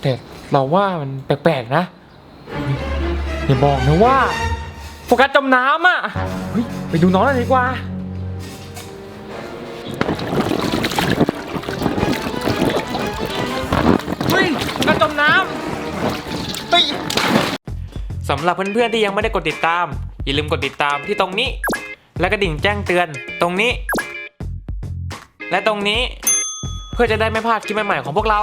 แต่เราว่ามันแปลกๆนะอย่าบอกนะว่าโฟกัสจมน้ำอะเฮ้ยไปดูน้องหน่อยดีกว่า เฮ้ยโฟกัสจมน้ำเฮ้ยสำหรับเพื่อนๆที่ยังไม่ได้กดติดตาม อย่าลืมกดติดตามที่ตรงนี้ และกระดิ่งแจ้งเตือนตรงนี้ และตรงนี้เพื่อจะได้ไม่พลาดคลิปใหม่ๆของพวกเรา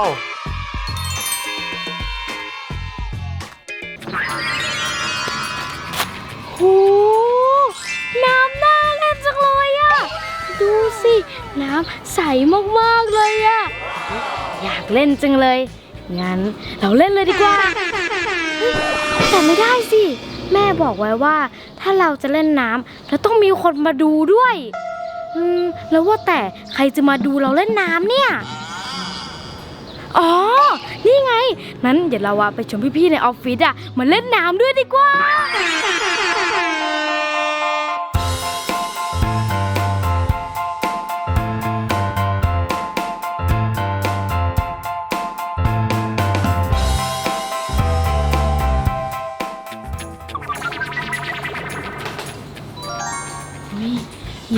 หน้ำน่าเล่นจังเลยอะดูสิ น้ำใสมากๆเลยอะอยากเล่นจังเลย งั้นเราเล่นเลยดีกว่า แต่ไม่ได้สิ แม่บอกไว้ว่า ถ้าเราจะเล่นน้ำเราต้องมีคนมาดูด้วย อืม แล้วว่าแต่ใครจะมาดูเราเล่นน้ำเนี่ย อ๋อ นี่ไง นั้นเดี๋ยวเราอะไปชมพี่ๆในออฟฟิศอะมาเล่นน้ำด้วยดีกว่า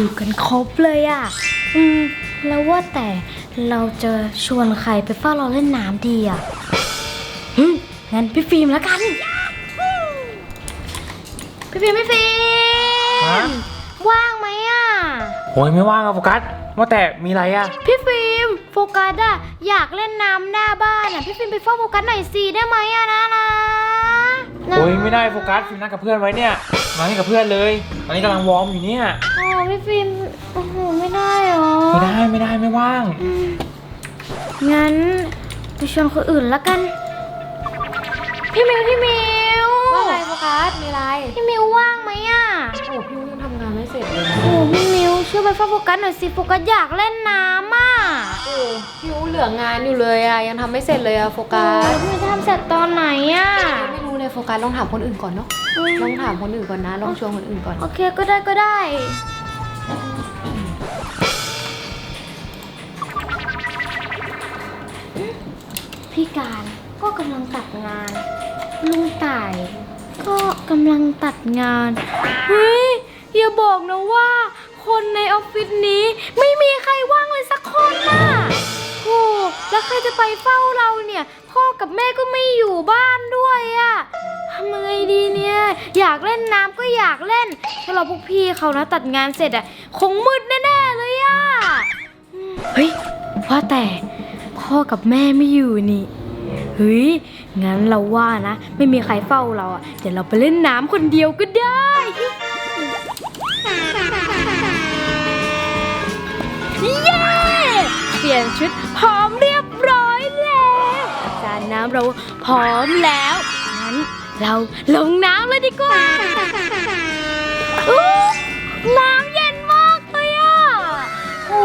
อยู่กันครบเลยอะ่ะ อืม แล้วว่าแต่เราจะชวนใครไปเฝ้าเราเล่นน้ำดีอะ่ะอืมงั้นพี่ฟิล์มแล้วกัน พี่ฟิล์มพี่ฟิล์ฮะมว่างไหมอะ โอ้ยไม่ว่างอะโฟกัสว่าแต่มีอะไรอะพี่ฟิล์มโฟกัสอะอยากเล่นน้ำหน้าบ้านอะพี่ฟิล์มไปเฝ้าโฟกัสหน่อยสิได้ไหมอะนะนะ นะ โอ้ยไม่ได้โฟกัสฟิล์มนัดกับเพื่อนไว้เนี่ยมาให้กับเพื่อนเลยตอนนี้กำลังวอร์มอยู่เนี่ยโอ้พี่ฟิล์มโอ้โหไม่ได้หรอไม่ได้ไม่ได้ไม่ว่าง งั้นไปชวนคนอื่นละกัน พี่มิวพี่มิวว่าไงโฟกัสมีอะไรพี่มิวว่างไหมอะโอ้พี่ยังทำงานไม่เสร็จเลยโอ้พี่มิวช่วยไปเฝ้าโฟกัสหน่อยสิโฟกัสอยากเล่นน้ำอะโอ้พี่เหลืองานอยู่เลยอะยังทำไม่เสร็จเลยอะโฟโอ้กัสพี่มิวจะทำเสร็จตอนไหนอะไม่รู้เลย โฟกัสลองถามคนอื่นก่อนเนาะลองถามคนอื่นก่อนนะลองชวนคนอื่นก่อน โอเคก็ได้ก็ได้ พี่การก็กำลังตัดงาน ลุงต่าย ก็กำลังตัดงานเฮ้ยอย่าบอกนะว่า คนในออฟฟิศนี้ไม่มีใครว่างเลยสักคนน่ะโอ้แล้วใครจะไปเฝ้าเราเนี่ย พ่อกับแม่ก็ไม่อยู่บ้านด้วยอะ อยากเล่นน้ำก็อยากเล่นถ้าเราพวกพี่เขานะตัดงานเสร็จอะคงมืดแน่ๆเลยอะเฮ้ยว่าแต่พ่อกับแม่ไม่อยู่นี่เฮ้ยงั้นเราว่านะ ไม่มีใครเฝ้าเราอะเดี๋ยวเราไปเล่นน้ำคนเดียวก็ได้เย้เปลี่ยนชุดพร้อมเรียบร้อยแล้วจานน้ำเราพร้อมแล้ว เราลงน้ำเลยดีกว่าอู้น้ำเย็นมากเลยอะโอ้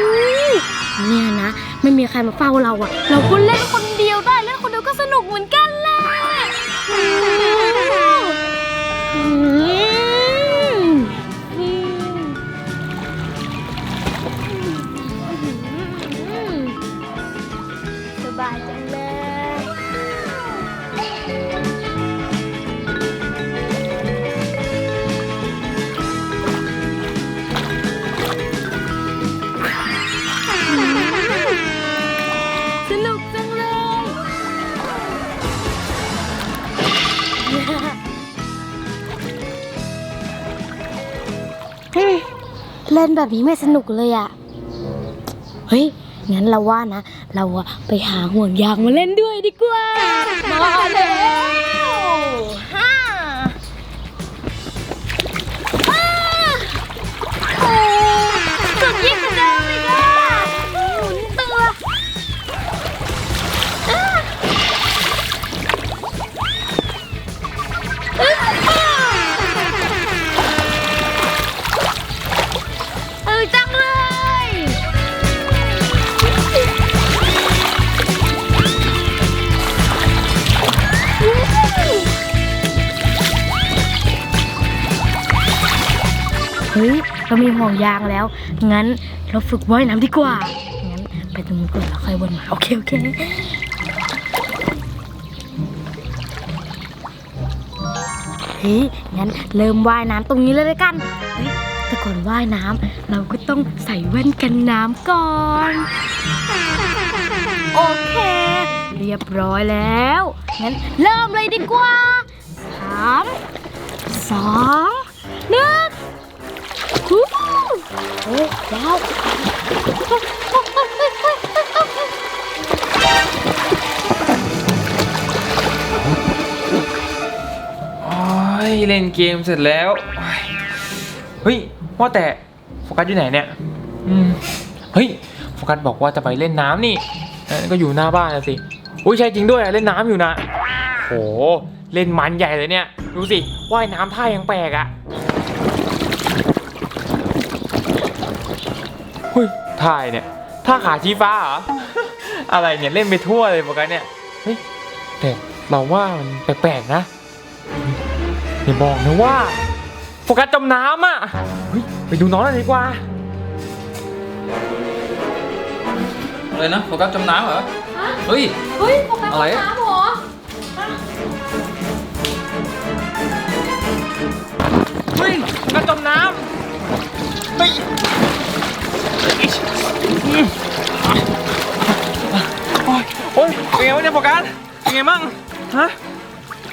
ยเนี่ยนะ ไม่มีใครมาเฝ้าเราอะเราก็เล่นคนเดียวได้ เล่นคนเดียวก็สนุกเหมือนกันแหละ เล่นแบบนี้ไม่สนุกเลยอะ เฮ้ย งั้นเราว่านะ เราอะไปหาห่วงยางมาเล่นด้วยดีกว่า มาแล้ว เฮ้ยเรามีห่วงยางแล้ว งั้นเราฝึกว่ายน้ำดีกว่า งั้นไปตรงนู้นก่อนแล้วค่อยวนมา โอเค โอเคเฮ้ยงั้นเริ่มว่ายน้ำตรงนี้เลยละกันเฮ้ยแต่ก่อนว่ายน้ำเราก็ต้องใส่แว่นกันน้ำก่อน โอเค เรียบร้อยแล้ว งั้นเริ่มเลยดีกว่าสามสอง โอ้ว้าวโอ้ยเล่นเกมเสร็จแล้ว เฮ้ยว่าแต่โฟกัสอยู่ไหนเนี่ยอืมเฮ้ยโฟกัสบอกว่าจะไปเล่นน้ำนี่เอ้ยก็อยู่หน้าบ้านนะสิอุ้ยใช่จริงด้วยอะเล่นน้ำอยู่นะโหเล่นมันใหญ่เลยเนี่ย ดูสิว่ายน้ำท่ายังแปลกอะ เฮ้ยท่ายเนี่ยท่าขาชี้ฟ้าเหรอ อะไรเนี่ยเล่นไปทั่วเลยโฟกัสเนี่ย เฮ้ยแต่เราว่ามันแปลกๆนะอย่าบอกนะว่าโฟกัสจมน้ำอะเฮ้ยไปดูน้องหน่อยดีกว่าอะไรนะโฟกัสจมน้ำเหรอเฮ้ย เฮ้ยโฟกัสอะไรอะ น้ำเหรอ ไงบ้าง ฮะ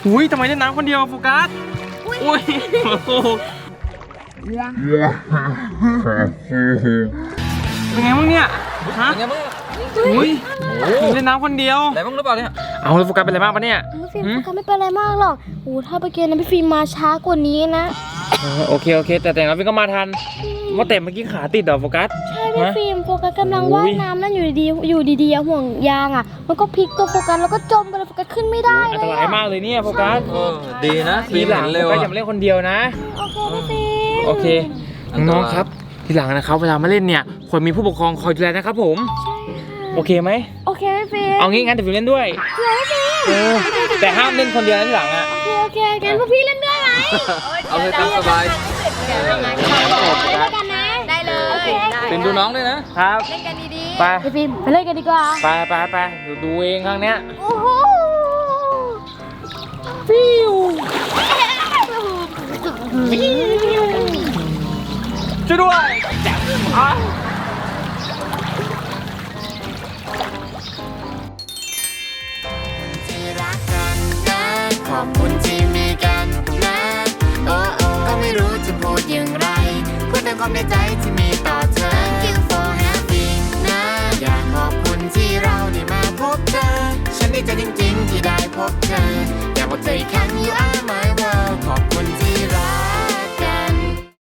อุ้ยทำไมเล่นน้ำคนเดียวโฟกัส อุ้ยโอ้โหเป็นไงบ้างเนี่ย ฮะ เป็นไงบ้างอุ้ยโอ้โหเล่นน้ำคนเดียว อะไรบ้างหรือเปล่าเนี่ย เอาเลยโฟกัสเป็นอะไรบ้างปะเนี่ยไม่ฟิล์มหืมโฟกัสไม่เป็นไรมากหรอกโอ้ถ้าไปเกณฑ์นะพี่ฟิล์มมาช้ากว่านี้นะ เออโอเคโอเค แต่แต่เราพี่ก็มาทันว่าแต่เมื่อกี้ขาติดเหรอโฟกัส ใช่ พี่ฮะ ฟิล์มโฟกัสกำลังโอ้ยว่ายน้ำแล้วอยู่ดีๆอยู่ดีๆอะห่วงยางอะ มันก็พลิกตัวโฟกัสแล้วก็จมไปเลยโฟกัสขึ้นไม่ได้อันเลตยรายอะมากเลยเนี่ยโฟกัสเออดีนะทีหลังเห็นโฟเร็วกัสอะอย่ามาเล่นคนเดียวนะ โอเคพี่ฟิล์มโอเคอันตรายน้องๆครับ ทีหลังนะครับ เวลามาเล่นเนี่ยควรมีผู้ปกครองคอยดูแลนะครับผม โอเคไหม โอเคพี่ฟิล์มเอางี้งั้นเดี๋ยวฟิวเล่นด้วยเชื่อพี่ฟิล์มเออ แต่ห้ามเล่นคนเดียวนะทีหลังอะ โอเคโอเคงั้นพวกพี่เล่นด้วยไหมเอาเลยตามสบาย เล่นด้วยกันนะได้เลยเป็น ดูน้องด้วยนะ ครับ เล่นกันดีไปๆพี่ฟิล์มไปเล่นกันดีกว่า ไปไปไปเดี๋ยวดูเองครั้งเนี้ย โอ้โหฟิวช่วยด้วยจับอะที่รักกันนะขอบคุณที่มีกันนะ โอ้โอ้ก็ไม่รู้จะพูดอย่างไร พูดแต่ความในใจที่มีต่อเธอ Thank you for having นะอยากขอบคุณที่เราได้มาพบเธอ ฉันดีใจจริงๆที่ได้พบเธออยากบอกเธออีกครั้ง you